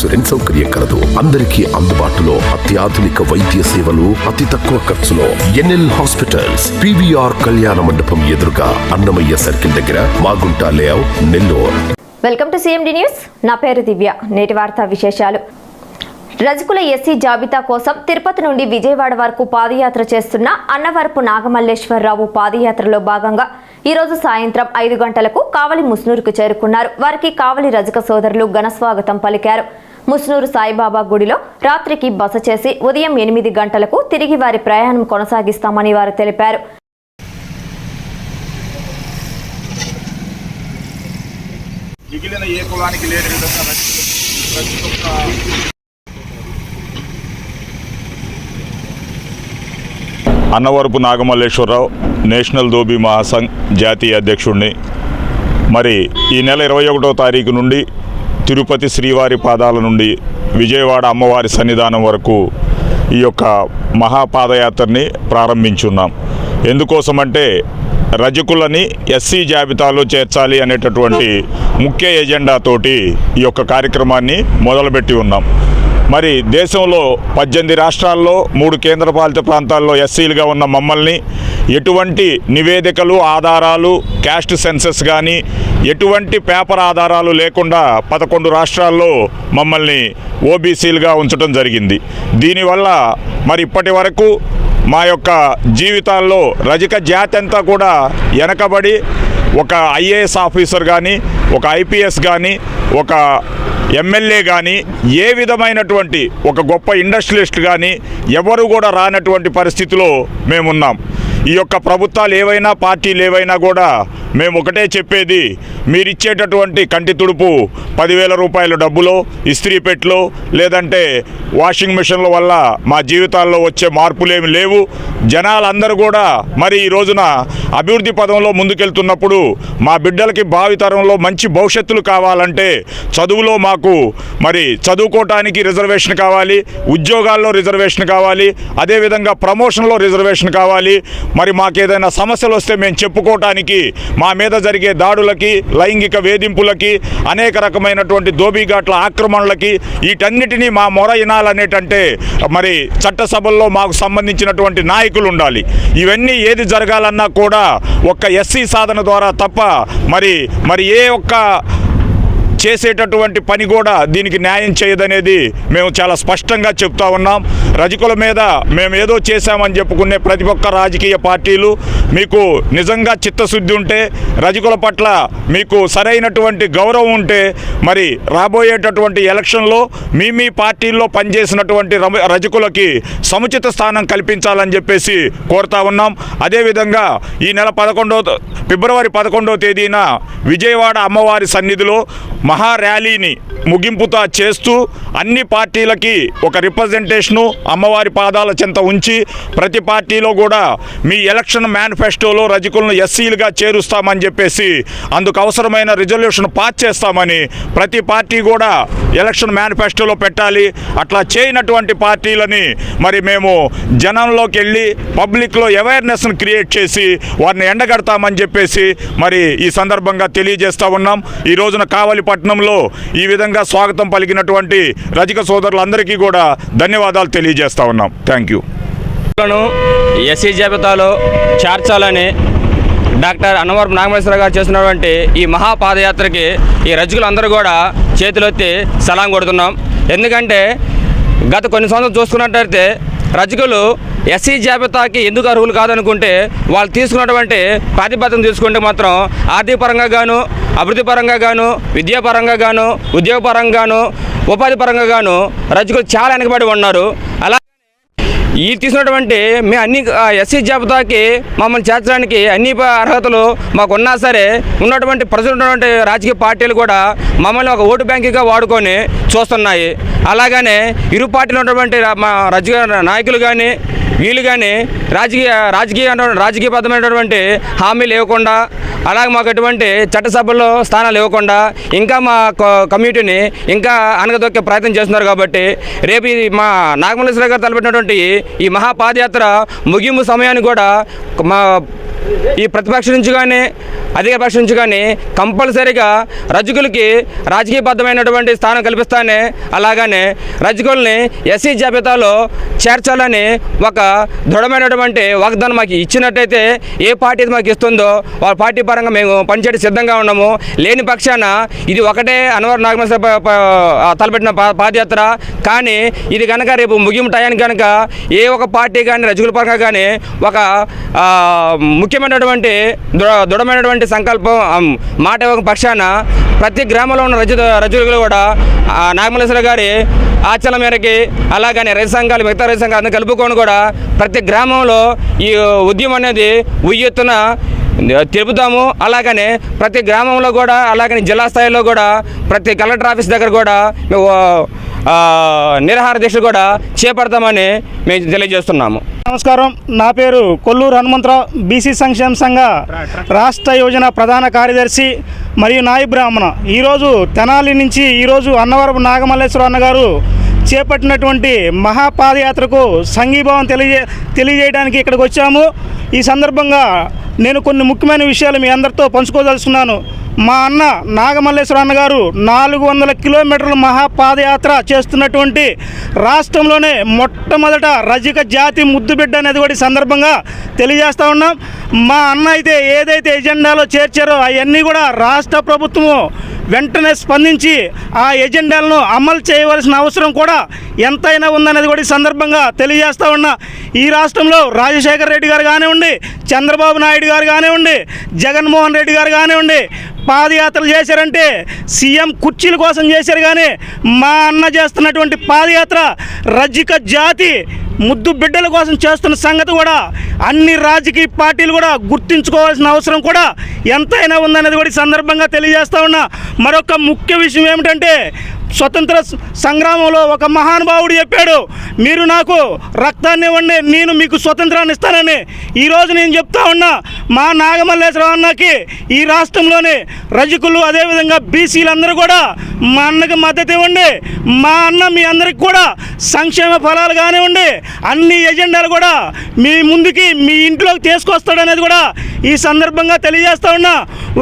Insurance సౌకర్యం కలదు. అందరికీ అందుబాటులో అత్యాధునిక వైద్య సేవలు అతి తక్కువ ఖర్చులో ఎన్ఎల్ హాస్పిటల్స్ పివిఆర్ కళ్యాణ మండపం ఎదురుగా అన్నమయ్య సర్కిల్ దగ్గర Magunta layout Nellore. Welcome to CMD news. నా పేరు దివ్య. నేటి వార్తా విశేషాలు. రజకుల ఎస్సీ జాబితా కోసం తిరుపతి నుండి విజయవాడ వరకు పాదయాత్ర చేస్తున్న అన్నవరపు నాగమల్లేశ్వరరావు పాదయాత్రలో భాగంగా ఈరోజు సాయంత్రం ఐదు గంటలకు కావలి ముస్నూరుకు చేరుకున్నారు. వారికి కావలి రజక సోదరులు ఘనస్వాగతం పలికారు. ముస్నూరు సాయిబాబా గుడిలో రాత్రికి బస చేసి ఉదయం ఎనిమిది గంటలకు తిరిగి వారి ప్రయాణం కొనసాగిస్తామని వారు తెలిపారు. మిగిలిన ఏ కులానికి లేని విధంగా అన్నవరపు నాగమల్లేశ్వరరావు నేషనల్ దోబీ మహాసంఘ్ జాతీయ అధ్యక్షుడిని. మరి ఈ నెల ఇరవై ఒకటో తారీఖు నుండి తిరుపతి శ్రీవారి పాదాల నుండి విజయవాడ అమ్మవారి సన్నిధానం వరకు ఈ యొక్క మహాపాదయాత్రని ప్రారంభించున్నాం. ఎందుకోసమంటే రజకులని ఎస్సీ జాబితాలో చేర్చాలి అనేటటువంటి ముఖ్య ఎజెండాతోటి ఈ యొక్క కార్యక్రమాన్ని మొదలుపెట్టి ఉన్నాం. మరి దేశంలో పద్దెనిమిది రాష్ట్రాల్లో మూడు కేంద్రపాలిత ప్రాంతాల్లో ఎస్సీలుగా ఉన్న మమ్మల్ని ఎటువంటి నివేదికలు ఆధారాలు క్యాస్ట్ సెన్సెస్ కానీ ఎటువంటి పేపర్ ఆధారాలు లేకుండా పదకొండు రాష్ట్రాల్లో మమ్మల్ని ఓబీసీలుగా ఉంచడం జరిగింది. దీనివల్ల మరి ఇప్పటి వరకు మా యొక్క జీవితాల్లో రజక జాతి అంతా కూడా వెనకబడి ఒక ఐఏఎస్ ఆఫీసర్ కానీ ఒక ఐపీఎస్ కానీ ఒక ఎమ్మెల్యే కానీ ఏ విధమైనటువంటి ఒక గొప్ప ఇండస్ట్రియలిస్ట్ కానీ ఎవరు కూడా రానటువంటి పరిస్థితిలో మేమున్నాం. ఈ యొక్క ప్రభుత్వాలు ఏవైనా పార్టీలు ఏవైనా కూడా మేము ఒకటే చెప్పేది మీరిచ్చేటటువంటి కంటి తుడుపు పదివేల రూపాయల డబ్బులో ఇస్త్రీ పెట్లో లేదంటే వాషింగ్ మిషన్ల వల్ల మా జీవితాల్లో వచ్చే మార్పులేమి లేవు. జనాలందరూ కూడా మరి ఈ రోజున అభివృద్ధి పదంలో ముందుకెళ్తున్నప్పుడు మా బిడ్డలకి భావితరంలో మంచి భవిష్యత్తులు కావాలంటే చదువులో మాకు మరి చదువుకోవటానికి రిజర్వేషన్ కావాలి ఉద్యోగాల్లో రిజర్వేషన్ కావాలి అదేవిధంగా ప్రమోషన్లో రిజర్వేషన్ కావాలి మరి మాకేదైనా సమస్యలు వస్తే మేము చెప్పుకోవటానికి మా మీద జరిగే దాడులకి లైంగిక వేధింపులకి అనేక రకమైనటువంటి దోబీఘాట్ల ఆక్రమణలకి వీటన్నిటినీ మా మొర ఇనాలనేటంటే మరి చట్టసభల్లో మాకు సంబంధించినటువంటి నాయకులు ఉండాలి. ఇవన్నీ ఏది జరగాలన్నా కూడా ఒక్క ఎస్సీ సాధన ద్వారా తప్ప మరి మరి ఏ ఒక్క చేసేటటువంటి పని కూడా దీనికి న్యాయం చేయదనేది మేము చాలా స్పష్టంగా చెప్తా ఉన్నాం. రజకుల మీద మేము ఏదో చేశామని చెప్పుకునే ప్రతి ఒక్క రాజకీయ పార్టీలు మీకు నిజంగా చిత్తశుద్ధి ఉంటే రజకుల పట్ల మీకు సరైనటువంటి గౌరవం ఉంటే మరి రాబోయేటటువంటి ఎలక్షన్లో మీ మీ పార్టీల్లో పనిచేసినటువంటి రజకులకి సముచిత స్థానం కల్పించాలని చెప్పేసి కోరుతా ఉన్నాం. అదేవిధంగా ఈ నెల పదకొండవ ఫిబ్రవరి పదకొండవ తేదీన విజయవాడ అమ్మవారి సన్నిధిలో మహా ర్యాలీని ముగింపుతో చేస్తూ అన్ని పార్టీలకి ఒక రిప్రజెంటేషను అమ్మవారి పాదాల చెంత ఉంచి ప్రతి పార్టీలో కూడా మీ ఎలక్షన్ మేనిఫెస్టోలో రజకులను ఎస్సీలుగా చేరుస్తామని చెప్పేసి అందుకు అవసరమైన రిజల్యూషన్ పాస్ చేస్తామని ప్రతి పార్టీ కూడా ఎలక్షన్ మేనిఫెస్టోలో పెట్టాలి. అట్లా చేయనటువంటి పార్టీలని మరి మేము జనంలోకి వెళ్ళి పబ్లిక్లో అవేర్నెస్ను క్రియేట్ చేసి వారిని ఎండగడతామని చెప్పేసి మరి ఈ సందర్భంగా తెలియజేస్తా ఉన్నాం. ఈ రోజున కావలిపట్నంలో ఈ విధంగా స్వాగతం పలికినటువంటి రజక సోదరులందరికీ కూడా ధన్యవాదాలు తెలియజేస్తా ఉన్నాం. Thank you. ఎస్సీ జాబితాలో చేర్చాలని డాక్టర్ అన్నవరపు నాగమేశ్వర గారు చేస్తున్నటువంటి ఈ మహాపాదయాత్రకి ఈ రజకులందరూ కూడా చేతులెత్తి సలాం కొడుతున్నాం. ఎందుకంటే గత కొన్ని సంవత్సరాలు చూసుకున్నట్టయితే రజకులు ఎస్సీ జాబితాకి ఎందుకు అర్హులు కాదనుకుంటే వాళ్ళు తీసుకున్నటువంటి ప్రాతిపత్యం తీసుకుంటే మాత్రం ఆర్థికపరంగా గాను అభివృద్ధి పరంగా గాను విద్యాపరంగా గాను ఉద్యోగపరంగా గాను ఉపాధి పరంగా గాను రజకులు చాలా వెనకబడి ఉన్నారు. అలా ఈ తీసుకున్నటువంటి మేము అన్ని ఎస్సీ జాబితాకి మమ్మల్ని చేర్చడానికి అన్ని అర్హతలు మాకు ఉన్నా సరే ఉన్నటువంటి ప్రజలు ఉన్నటువంటి రాజకీయ పార్టీలు కూడా మమ్మల్ని ఒక ఓటు బ్యాంకుగా వాడుకొని చూస్తున్నాయి. అలాగనే ఇరు పార్టీలు ఉన్నటువంటి మా రాజకీయ నాయకులు కానీ వీలుగానే కానీ రాజకీయ రాజకీయ రాజకీయబద్ధమైనటువంటి హామీలు ఇవ్వకుండా అలాగే మాకు ఎటువంటి చట్టసభల్లో స్థానాలు ఇవ్వకుండా ఇంకా మా క- కమ్యూనిటీని ఇంకా అనగదొక్కే ప్రయత్నం చేస్తున్నారు కాబట్టి రేపు ఇది మా నాగమల్లేశ్వర గారు తలపెట్టినటువంటి ఈ మహాపాదయాత్ర ముగింపు సమయాన్ని కూడా మా ఈ ప్రతిపక్ష నుంచి కానీ అధిక పక్ష నుంచి కానీ కంపల్సరీగా రజకులకి రాజకీయబద్ధమైనటువంటి స్థానం కల్పిస్తానే అలాగనే రజకుల్ని ఎస్సీ జాబితాలో చేర్చాలని ఒక దృఢమైనటువంటి వాగ్దానం మాకు ఇచ్చినట్టయితే ఏ పార్టీ అయితే మాకు ఇస్తుందో వాళ్ళ పార్టీ పరంగా మేము పనిచేయడం సిద్ధంగా ఉన్నాము. లేని పక్షాన ఇది ఒకటే అన్వర్ నాగమేశ్వర తలపెట్టిన పా- పాదయాత్ర. కానీ ఇది కనుక రేపు ముగింపు టయానికి కనుక ఏ ఒక పార్టీ కానీ రజకుల పరంగా కానీ ఒక ఆ, ముఖ్యమైనటువంటి దృఢ- దృఢమైనటువంటి సంకల్పం మాట ఇవ్వక పక్షాన ప్రతి గ్రామంలో ఉన్న రజ రజులు కూడా ఆ, నాగమల్లేశ్వర గారి ఆచరణ మేరకి అలాగనే రైతు సంఘాలు మిగతా రైతు సంఘాలను కలుపుకొని కూడా ప్రతి గ్రామంలో ఈ ఉద్యమం అనేది ఉయ్యెత్తున తెలుపుతాము అలాగనే ప్రతి గ్రామంలో కూడా అలాగనే జిల్లా స్థాయిలో కూడా ప్రతి కలెక్టర్ ఆఫీస్ దగ్గర కూడా మేము నిరాహార దీక్ష కూడా చేపడతామని మేము తెలియజేస్తున్నాము. నమస్కారం. నా పేరు కొల్లూరు హనుమంతరావు. బీసీ సంక్షేమ సంఘ రాష్ట్ర యోజన ప్రధాన కార్యదర్శి మరియు నాయి బ్రాహ్మణ. ఈరోజు తెనాలి నుంచి ఈరోజు అన్నవరపు నాగమల్లేశ్వర అన్న గారు చేపట్టినటువంటి మహాపాదయాత్రకు సంఘీభావం తెలియజే తెలియజేయడానికి ఇక్కడికి వచ్చాము. ఈ సందర్భంగా నేను కొన్ని ముఖ్యమైన విషయాలు మీ అందరితో పంచుకోదలుచుకున్నాను. మా అన్న నాగమల్లేశ్వర అన్న గారు నాలుగు వందల కిలోమీటర్ల మహాపాదయాత్ర చేస్తున్నటువంటి రాష్ట్రంలోనే మొట్టమొదట రజిక జాతి ముద్దుబిడ్డ అనేది కూడా ఈ సందర్భంగా తెలియజేస్తూ ఉన్నాం. మా అన్న అయితే ఏదైతే ఎజెండాలో చేర్చారో అవన్నీ కూడా రాష్ట్ర ప్రభుత్వము వెంటనే స్పందించి ఆ ఎజెండాలను అమలు చేయవలసిన అవసరం కూడా ఎంతైనా ఉందనేది కూడా ఈ సందర్భంగా తెలియజేస్తా ఉన్నా. ఈ రాష్ట్రంలో రాజశేఖర రెడ్డి గారు కానివ్వండి చంద్రబాబు నాయుడు గారు కానివ్వండి జగన్మోహన్ రెడ్డి గారు కానివ్వండి పాదయాత్రలు చేశారంటే సీఎం కుర్చీల కోసం చేశారు కానీ మా అన్న చేస్తున్నటువంటి పాదయాత్ర రజిక జాతి ముద్దు బిడ్డల కోసం చేస్తున్న సంగతి కూడా అన్ని రాజకీయ పార్టీలు కూడా గుర్తించుకోవాల్సిన అవసరం కూడా ఎంతైనా ఉందనేది కూడా ఈ సందర్భంగా తెలియజేస్తా ఉన్నా. మరొక ముఖ్య విషయం ఏమిటంటే స్వతంత్ర సంగ్రామంలో ఒక మహానుభావుడు చెప్పాడు మీరు నాకు రక్తాన్ని ఇవ్వండి నేను మీకు స్వతంత్రాన్ని ఇస్తానని. ఈరోజు నేను చెప్తా ఉన్నా మా నాగమల్లేశ్వరరావు అన్నకి ఈ రాష్ట్రంలోని రజకులు అదేవిధంగా బీసీలందరూ కూడా మా అన్నకి మద్దతు ఇవ్వండి. మా అన్న మీ అందరికి కూడా సంక్షేమ ఫలాలు కానివ్వండి అన్ని ఎజెండాలు కూడా మీ ముందుకి మీ ఇంట్లోకి తీసుకొస్తాడనేది కూడా ఈ సందర్భంగా తెలియజేస్తా ఉన్నా.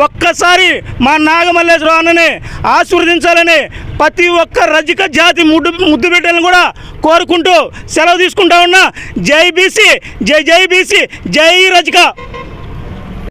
ఒక్కసారి మా నాగమల్లేశ్వరరావు అన్నని ఆశీర్వదించాలని ప్రతి ఒక్క రజిక జాతి ముద్దు ముద్దు బిడ్డలను కూడా కోరుకుంటూ సెలవు తీసుకుంటా ఉన్నా. జై బీసీ జై జై బీసీ జై రజిక.